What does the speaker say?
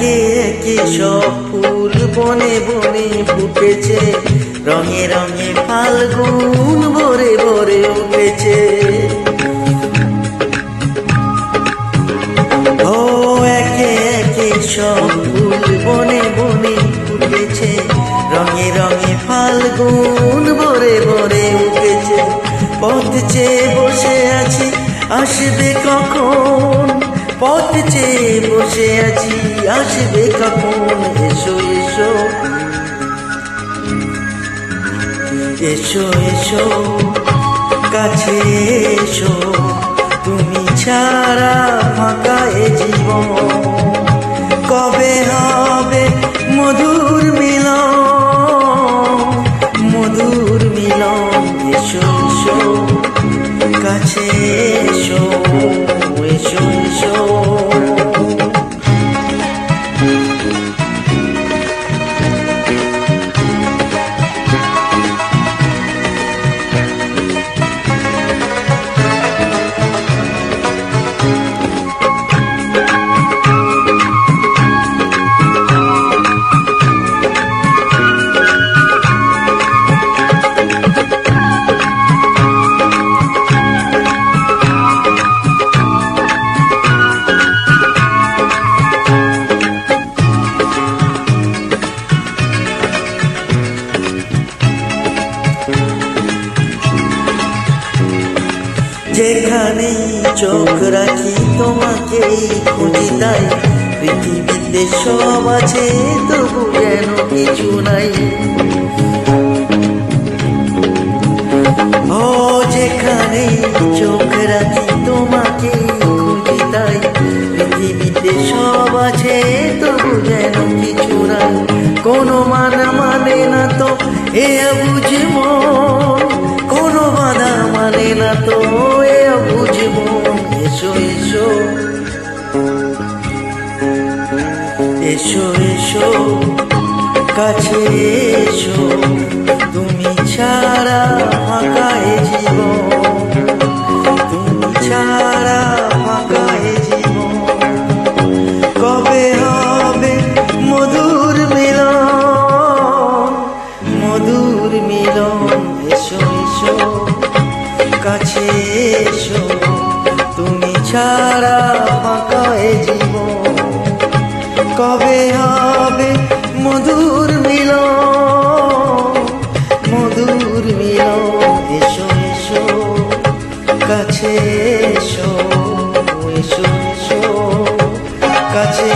একে একে সব ফুল বনে বনে ফুটেছে। রঙে রঙে ফাল্গুন ভরে ভরে উঠেছে। ও, একে একে সব ফুল বনে বনে ফুটেছে। রঙে রঙে ফাল্গুন ভরে ভরে উঠেছে। পথ চেয়ে বসে আছি, আসবে কখন? পথ চেয়ে বসে আছি, আসবে কখন? এসো এসো। এসো এসো। কাছে এসো। তুমি ছাড়া ফাঁকা এ জীবন। কবে হবে মধুর মিলন? মধুর মিলন। এসো এসো। কাছে এসো। যেখানেই চোখ রাখি তোমাকেই খুঁজি তাই। পৃথিবীতে সব আছে, তবু যেন কিছু নাই। ও যেখানেই চোখ রাখি তোমাকেই খুঁজি তাই। পৃথিবীতে সব আছে, তবু যেন কিছু নাই। কোনো মানা মানে না তো, এ বুঝব কোনো বাধা মানে না তো। এসো এসো, কাছে এসো। তুমি ছাড়া ফাঁকা জীবন। তুমি ছাড়া ফাঁকা এ জীবন। কবে হবে মধুর মিলন? মধুর মিলন, এসো এসো, কাছে এসো। তুমি ছাড়া হয় জীবন কবে হবে মধুর মিলন? মধুর মিলন, এসো এসো, কাছে এসো এসো এসো, কাছে